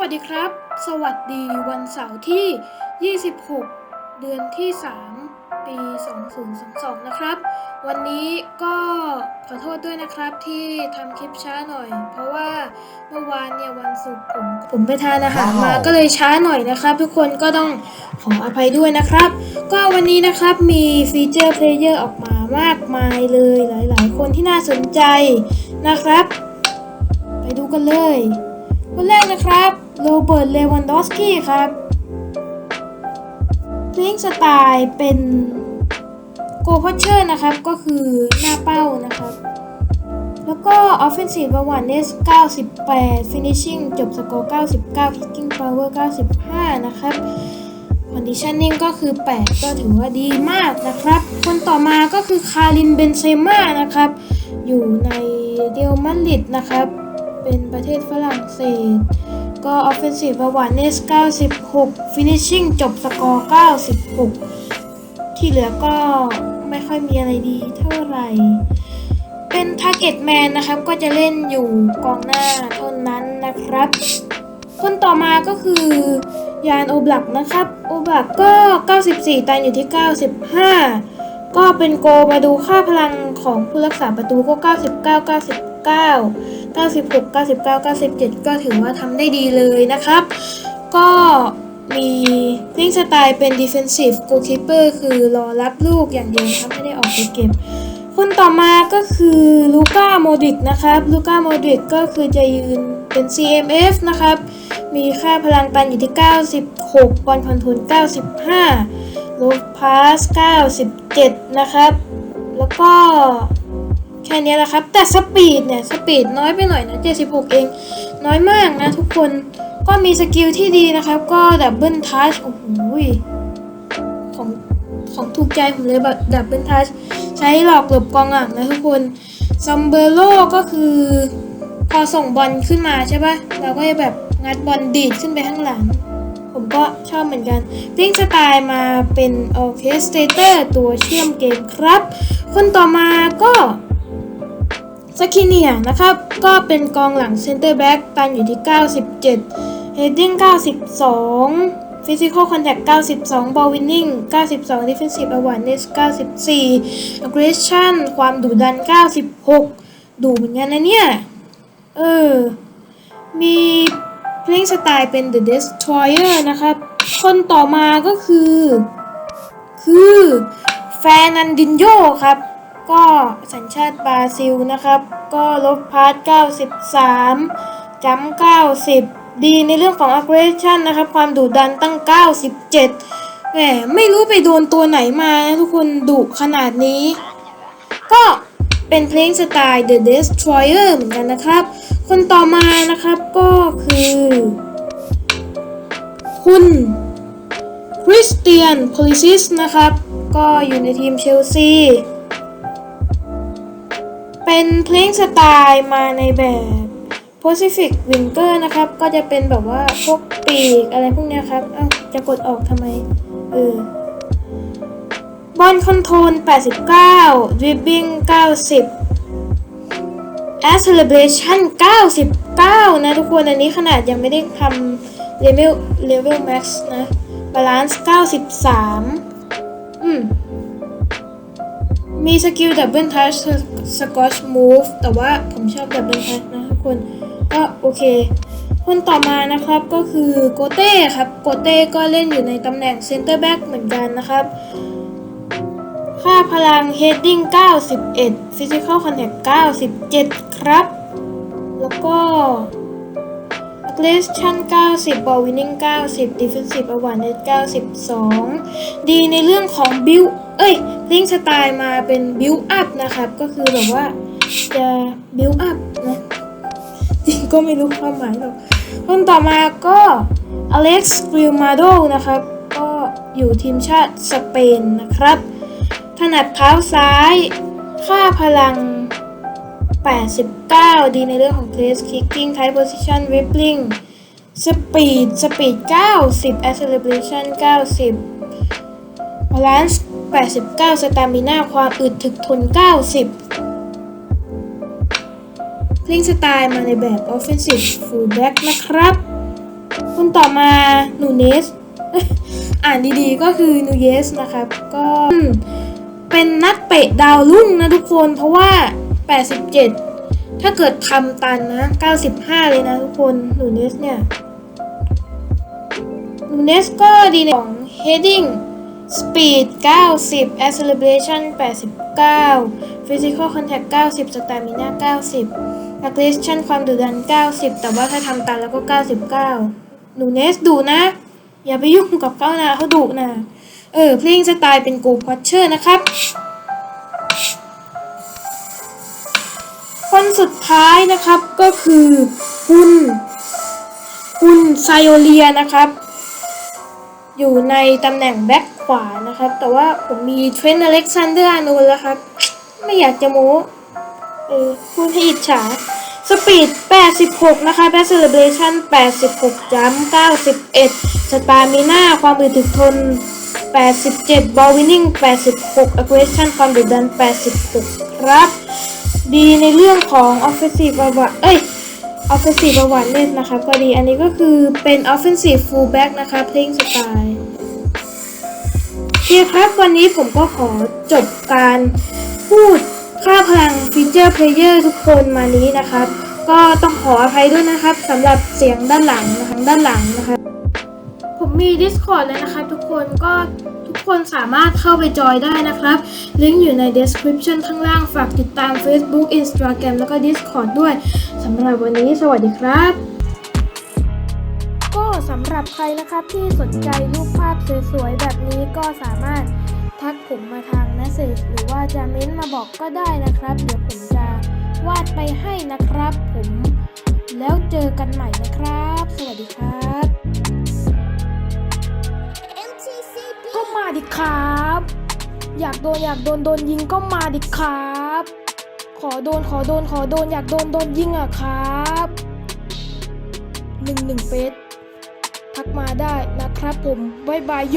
วัสดีครับ สวัสดีวันเสาร์ที่ 26 เดือนที่ 3 ปี 2022 นะครับ วันนี้ก็ขอโทษด้วยนะครับที่ทำคลิปช้าหน่อย เพราะว่าเมื่อวานเนี่ยวันศุกร์ผมผมไปทานอาหารมาว้าวก็เลยช้าหน่อยนะครับ ทุกคนก็ต้องขออภัยด้วยนะครับ ก็วันนี้นะครับมีฟีเจอร์เพลเยอร์ออกมามากมายเลยหลาย ๆ คนที่น่าสนใจนะครับ ไปดูกันเลยคนแรกนะครับ โรเบิร์ต เลวันดอสกี้ครับเพลงสไตล์เป็นโกพ o เชอร์นะครับ ก็คือหน้าเป้านะครับ แล้วก็ Offensive Awareness 98 Finishing จบสกอร์99 Kicking Power 95 นะครับ Conditioning ก็คือ 8 ก็ถือว่าดีมากนะครับ คนต่อมาก็คือคารินเบนเซม่านะครับ อยู่ในเดลมาริดนะครับ เป็นประเทศฝรั่งเศส ก็ Offensive Awareness 96 Finishing จบสกอร์ 96 ที่เหลือก็ไม่ค่อยมีอะไรดีเท่าไหร่ เป็น Target Man นะครับ ก็จะเล่นอยู่กองหน้าเท่านั้นนะครับ คนต่อมาก็คือยานโอบลักนะครับ โอบลักก็ 94 ตันอยู่ที่ 95 ก็เป็นโกมาดูค่าพลังของผู้รักษาประตูก็ 99 99 96 99 97 ก็ถือว่าทำได้ดีเลยนะครับ ก็มีลิงสไตล์เป็น defensive goalkeeper คือรอรับลูกอย่างเดียวครับไม่ได้ออกไปเก็บ คนต่อมาก็คือลูก้าโมดิกนะครับลูก้าโมดิกก็คือจะยืนเป็น CMF นะครับ มีค่าพลังตันอยู่ที่ 96 บอลคอนโทรล95โลพาส 97 นะครับ แล้วก็ ค่นี้แหละครับ แต่สปีดเนี่ย สปีดน้อยไปหน่อยนะ 76 เอง น้อยมากนะทุกคนก็มีสกิลที่ดีนะครับ ก็ดับเบิลทัชโอ้โหของของถูกใจผมเลยแบบดับเบิลทัชใช้หลอกหลบกองหลังนะทุกคนซัมเบโลก็คือ พอส่งบอลขึ้นมาใช่ปะเราก็จะแบบงัดบอลดีดขึ้นไปข้างหลัง ผมก็ชอบเหมือนกันพิงสไตล์มาเป็นออเคสเตเตอร์ตัวเชื่อมเกมครับ คนต่อมาก็ สกิเนียนะครับ ก็เป็นกองหลังเซนเตอร์แบ็กตันอยู่ที่ 97 Heading 92 Physical Contact 92 Ball Winning 92 Defensive Awareness 94 Aggression ความดุดัน 96ดูเหมือนกันนะเนี่ย เออ มีเพลงสไตล์เป็น The Destroyer นะครับ คนต่อมาก็คือ คือแฟนันดินโยครับ ก็สัญชาติบราซิลนะครับ ก็ลบพาร์ท 93จัมป์90 ดีในเรื่องของ aggression นะครับ ความดุดันตั้ง 97แหมไม่รู้ไปโดนตัวไหนมานะทุกคนดุขนาดนี้ ก็เป็นเพลงสไตล์ The Destroyer เหมือนกันนะครับ คนต่อมานะครับก็คือ คุณคริสเตียนโพลิซิสนะครับ ก็อยู่ในทีมเชลซี เป็นเพลงสไตล์มาในแบบ Pacific Winger นะครับ ก็จะเป็นแบบว่าพวกปีกอะไรพวกเนี้ยครับ เอ้า จะกดออกทำไม เออบอลคอนโทรล 89 Dribbling 90 a Celebration 99 นะทุกคน อันนี้ขนาดยังไม่ได้ทำ Level Level Max นะ Balance 93 อืม มีสกิลดับเบิลทัชสกอชมูฟแต่ว่าผมชอบดับเบิลทัชนะทุกคนก็โอเค คนต่อมานะครับก็คือโกเต้ครับโกเต้ก็เล่นอยู่ในตำแหน่งเซนเตอร์แบ็กเหมือนกันนะครับ ค่าพลัง heading 91 physical contact 97 ครับ แล้วก็ aggression 90 ball winning 90 defensive a w a r e n e s 92 ดีในเรื่องของ build เอ้ยลิงสไตล์มาเป็น build up นะครับ ก็คือแบบว่าจะ build up นะจริงก็ไม่รู้ความหมายหรอกคนต่อมาก็ Alex Grilmado นะครับ ก็อยู่ทีมชาติสเปนนะครับ ถนัดเท้าซ้าย ค่าพลัง 89 ดีในเรื่องของ place kicking tight position dribbling speed speed 90 acceleration 90 balance 89 stamina ความอึดถึกทน 90พลิงสไตล์มาในแบบ offensive fullback นะครับคนต่อมาหนูเนสอ่านดีๆก็คือนูเยสนะครับ ก็เป็นนักเตะดาวรุ่งนะทุกคนเพราะว่า 87 ถ้าเกิดทำตันนะ 95 เลยนะทุกคนหนูเนสเนี่ยหนูเนสก็ดีในของ heading speed 90 acceleration 89 physical contact 90 stamina 90 aggression ความดุดัน 90 แต่ว่าถ้าทำตันแล้วก็ 99หนูเนสดุนะ อย่าไปยุ่งกับเขานะเขาดุนะ เออ เพลงสไตล์เป็นกูพอเชอร์นะครับ คนสุดท้ายนะครับก็คือคุณคุณไซโอเลียนะครับ อยู่ในตำแหน่งแบ็คขวานะครับ แต่ว่าผมมีเทรนต์อเล็กซานเดอร์อานลแล้วครับ ไม่อยากจะโม้เออพูดให้อิจฉาสปีด 86 นะคะแบสเซอร์เบชัน86จัม91 สตามิน่า ความอึดถึกทน 87 บอลวินนิ่ง 86อ g เ e s s i o n ความดุดัน 86 ครับ ดีในเรื่องของ offensive ประวัติเอ้ย offensive ประวัติเล่นนะคะก็ดีอันนี้ก็คือเป็น offensive fullback นะคะ playing style โอเคครับวันนี้ผมก็ขอจบการพูดค่าพลังฟีเจอร์เพลเยอร์ทุกคนมานี้นะครับ ก็ต้องขออภัยด้วยนะครับสำหรับเสียงด้านหลังนะคะด้านหลังนะคะผมมี Discord เลยนะครับทุกคนก็ ทุกคนสามารถเข้าไปจอยได้นะครับ ลิงก์อยู่ใน description ข้างล่างฝากติดตาม Facebook Instagram แล้วก็ Discord ด้วยสำหรับวันนี้สวัสดีครับ ก็สำหรับใครนะครับที่สนใจรูปภาพสวยๆ แบบนี้ก็สามารถทักผมมาทาง message หรือว่าจะเม้นมาบอกก็ได้นะครับ เดี๋ยวผมจะวาดไปให้นะครับผม แล้วเจอกันใหม่นะครับ สวัสดีครับ มาดิครับ อยากโดนอยากโดนโดนยิงก็มาดิครับ ขอโดนขอโดนขอโดนอยากโดนโดนยิงอะครับหนึ่งหนึ่งเฟสทักมาได้นะครับผมบายบายโย